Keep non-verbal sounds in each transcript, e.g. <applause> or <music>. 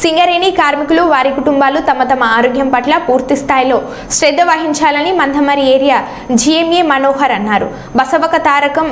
సింగరేణి కార్మికులు వారి కుటుంబాలు తమ తమ ఆరోగ్యం పట్ల పూర్తి స్థాయిలో శ్రద్ధ వహించాలని మందమరి ఏరియా జిఎంఏ మనోహర్ అన్నారు. బసవక తారకం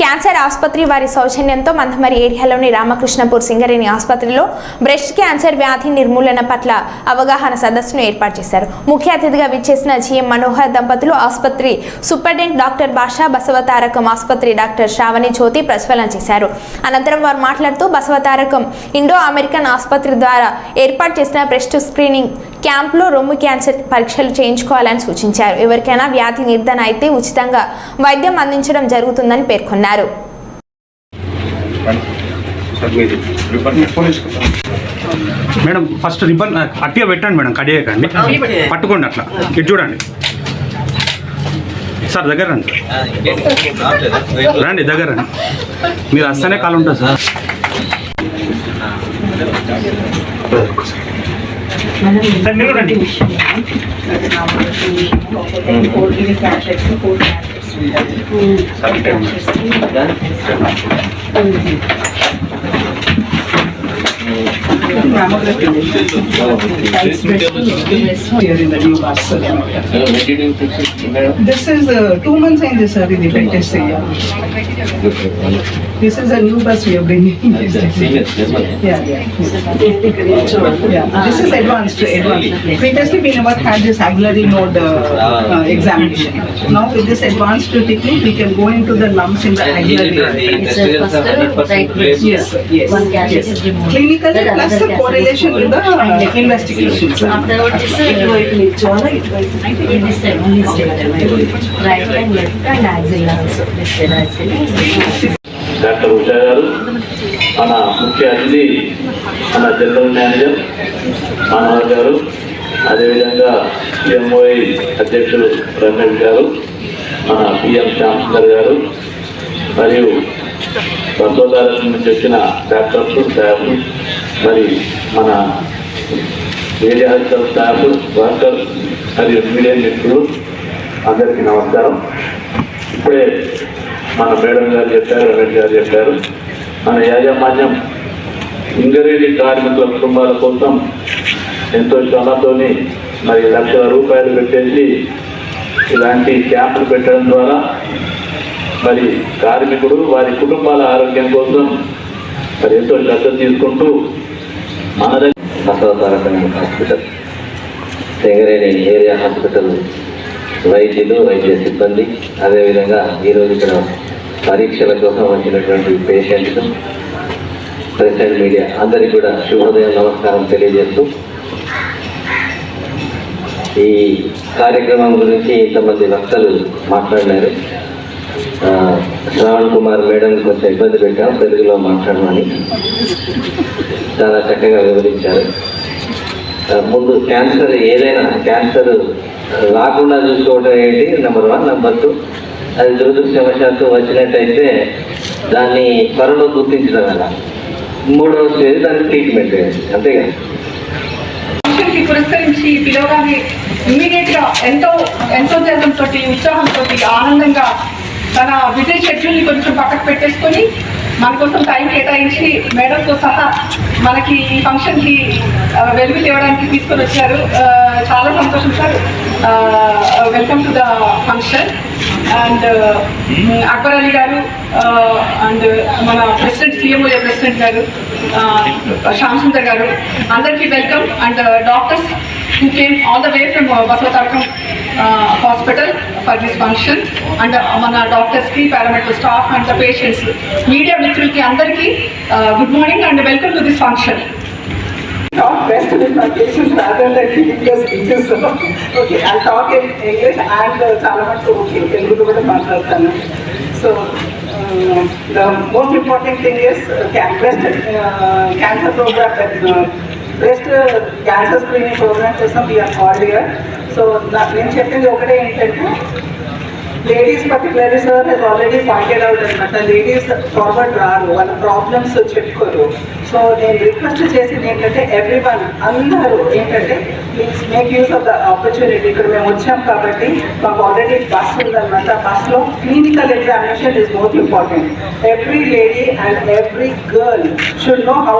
క్యాన్సర్ ఆసుపత్రి వారి సౌజన్యంతో మందమరి ఏరియాలోని రామకృష్ణపూర్ సింగరేణి ఆసుపత్రిలో బ్రెస్ట్ క్యాన్సర్ వ్యాధి నిర్మూలన పట్ల అవగాహన సదస్సును ఏర్పాటు చేశారు. ముఖ్య అతిథిగా విచ్చేసిన జిఎం మనోహర్ దంపతులు ఆసుపత్రి సూపరింటెండెంట్ డాక్టర్ బాషా బసవతారకం ఆసుపత్రి డాక్టర్ శ్రావణి జ్యోతి ప్రజ్వలన చేశారు. అనంతరం వారు మాట్లాడుతూ బసవతారకం ఇండో అమెరికన్ ఆసుపత్రి ద్వారా ఏర్పాటు చేసిన బ్రెస్ట్ స్క్రీనింగ్ క్యాంప్లో రొమ్ము క్యాన్సర్ పరీక్షలు చేయించుకోవాలని సూచించారు. ఎవరికైనా వ్యాధి నిర్ధారణ అయితే ఉచితంగా వైద్యం అందించడం జరుగుతుందని పేర్కొన్నారు. మేడం ఫస్ట్ రిబ్బన్ అట్టిగా పెట్టండి మేడం కడియకండి పట్టుకోండి అట్లా. ఇటు చూడండి. సార్ దగ్గర రండి. రండి దగ్గర రండి. మీరు వస్తేనే కాలు ఉంటుంది సార్. సార్, మీరు రండి here in the new bus. This is uh, two months in this, sir, in the latest year. This is a new bus we are bringing. <laughs> Yeah, yeah. Yeah, this is advanced, advanced. Previously, we never had this axillary node uh, uh, examination. Now with this advanced technique, we can go into the lumps in the axillary node. It's a first right. Yes, yes. One yes. is. Clinically plus the cancer correlation with the removed. uh, investigations. Afterwards, it's ఇటువైపు నిల్చోవాలా ఇటువైపు ఇది this side, only side. Right and left and axilla also. This side axilla. Doctor Usha garu మన ముఖ్య అతిథి మన general manager Manohar గారు అదేవిధంగా M O I అధ్యక్షులు రమేష్ గారు మన పిఎం శ్యామసుందర్ గారు మరియు నుంచి వచ్చిన డాక్టర్స్ స్టాఫ్ మరి మన మీడియా స్టాఫ్ వర్కర్స్ మరియు మీడియా మిత్రులు అందరికీ నమస్కారం. ఇప్పుడే మన మేడం గారు చెప్పారు రమేష్ గారు చెప్పారు. మన యాజమాన్యం ఇంగరేణి కార్మికుల కుటుంబాల కోసం ఎంతో శ్రమతోని మరి లక్షల రూపాయలు పెట్టేసి ఇలాంటి క్యాంపులు పెట్టడం ద్వారా మరి కార్మికుడు వారి కుటుంబాల ఆరోగ్యం కోసం మరి ఎంతో శ్రద్ధ తీసుకుంటూ మన Basavatarakam hospital. Singareni area hospital వైద్యులు వైద్య సిబ్బంది. అదేవిధంగా ఈరోజు ఇక్కడ పరీక్షల కోసం వచ్చినటువంటి పేషెంట్స్ ప్రెసిడెంట్ మీడియా అందరికీ కూడా శుభోదయం నమస్కారం తెలియజేస్తూ ఈ కార్యక్రమం గురించి ఇంతమంది వక్తలు మాట్లాడినారు. శ్రావణ్ కుమార్ మేడం కొంచెం ఇబ్బంది పెట్టాం తెలుగులో మాట్లాడమని. చాలా చక్కగా వివరించారు. ముందు క్యాన్సర్ ఏదైనా క్యాన్సర్ రాకుండా చూసుకోవడం ఏంటి? నెంబర్ వన్ నెంబర్ టూ అది దురదృష్టవశాత్తు వచ్చినట్టయితే దాన్ని త్వరలో గుర్తించడం ఎలా? మూడవ స్టేజ్ దాన్ని ట్రీట్మెంట్ అంతేగా? ఫంక్షన్ పురస్కరించి పిలవగానే ఇమ్మీడియట్గా ఎంతో ఎంతో జనంతో ఉత్సాహంతో ఆనందంగా తన బిజీ షెడ్యూల్ని కొంచెం పక్కకు పెట్టేసుకొని మన కోసం టైం కేటాయించి మేడంతో సహా మనకి ఈ ఫంక్షన్కి వెలుగు తేవడానికి తీసుకొని వచ్చారు. చాలా సంతోషం sir. Welcome to the function. And Akbar Ali garu and మన ప్రెసిడెంట్ సీఎంఓ ప్రెసిడెంట్ గారు శ్యామ్ సుందర్ గారు. అందరికీ welcome. And doctors who came all the way from uh, hospital for this function and మన డాక్టర్స్కి paramedical staff and patients media మిత్రులకి అందరికీ good morning and welcome to this function talk best with my patients rather than giving the speeches. okay, I'll talk in English and uh, చాలా మటుకు okay, తెలుగులో కూడా మాట్లాడతాను. So, um, the most important thing is uh, can- breast uh, cancer program, that uh, just cancer uh, program కోసం చేస్తాం are called year so నేను చెప్పింది ఒకటే ఏంటంటే ladies particularly sir he's already pointed out అనమాట లేడీస్ ఫార్వర్డ్ రారు వాళ్ళ problems చెప్పుకోరు. సో నేను రిక్వెస్ట్ చేసింది ఏంటంటే ఎవ్రీ వన్ అందరూ ఏంటంటే please make use of the opportunity ఇక్కడ మేము వచ్చాం కాబట్టి మాకు ఆల్రెడీ బస్ ఉందన్నమాట. బస్లో clinical examination is most important every lady and every girl should know how